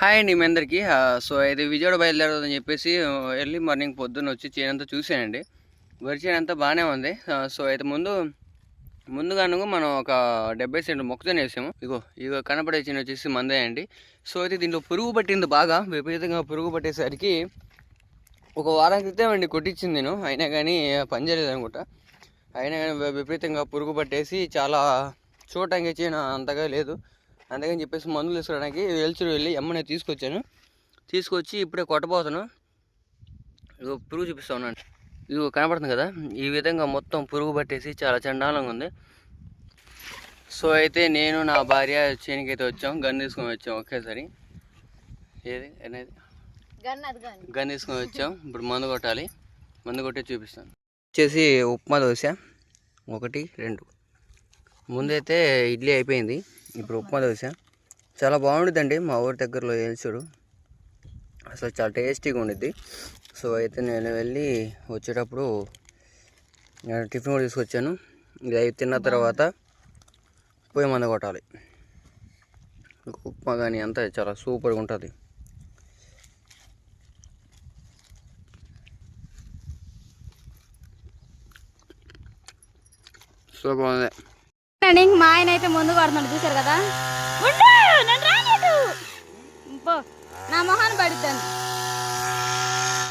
Hi అండి మీ అందరికీ. So అయితే విజయవాడ బయలుదేరదని చెప్పేసి ఎర్లీ మార్నింగ్ పొద్దున్న వచ్చి చేనంతా చూసానండి. వరి చేను అంతా బాగానే ఉంది. సో అయితే ముందు ముందుగాను మనం ఒక డెబ్బై సెంట్ మొక్కజొన్న వేసాము. ఇగో ఇగో కనపడే చిన్న వచ్చేసి మందే అండి. సో అయితే దీంట్లో పురుగు పట్టింది బాగా. విపరీతంగా పురుగు పట్టేసరికి ఒక వారం క్రితం అండి కొట్టించింది నేను. అయినా కానీ పని చేయలేదు అనుకుంటా. అయినా కానీ విపరీతంగా పురుగు పట్టేసి చాలా చూడటానికి చేను అంతగా లేదు. అందుకని చెప్పేసి మందులు తీసుకోవడానికి వెల్చూరు వెళ్ళి అమ్మనే తీసుకొచ్చాను. తీసుకొచ్చి ఇప్పుడే కొట్టబోతాను ఇగో పురుగు చూపిస్తా ఉన్నాను. ఇదిగో కనపడుతుంది కదా? ఈ విధంగా మొత్తం పురుగు పట్టేసి చాలా చండాలంగా ఉంది. సో అయితే నేను నా భార్య చేనికి అయితే వచ్చాం. గన్ తీసుకొని వచ్చాం ఒకేసారి. ఏది? అనేది గన్ తీసుకొని వచ్చాం. ఇప్పుడు మందు కొట్టాలి. మందు కొట్టి చూపిస్తాను. వచ్చేసి ఉప్మా దోశ. ఒకటి రెండు. ముందైతే ఇడ్లీ అయిపోయింది. ఇప్పుడు ఉప్మా దోశ. చాలా బాగుంటుందండి మా ఊరి దగ్గరలో ఏల్చుడు అసలు చాలా టేస్టీగా ఉండిద్ది. సో అయితే నేను వెళ్ళి వచ్చేటప్పుడు నేను టిఫిన్ కూడా తీసుకొచ్చాను. ఇది అవి తిన్న తర్వాత పోయి మంద కొట్టాలి. ఉప్మా కానీ అంతా చాలా సూపర్గా ఉంటుంది. సో బాగుంది. రన్నింగ్ మా ఆయన అయితే ముందు పడుతున్నాడు చూసారు కదా? పో నా మొహాన్ని పడుతాను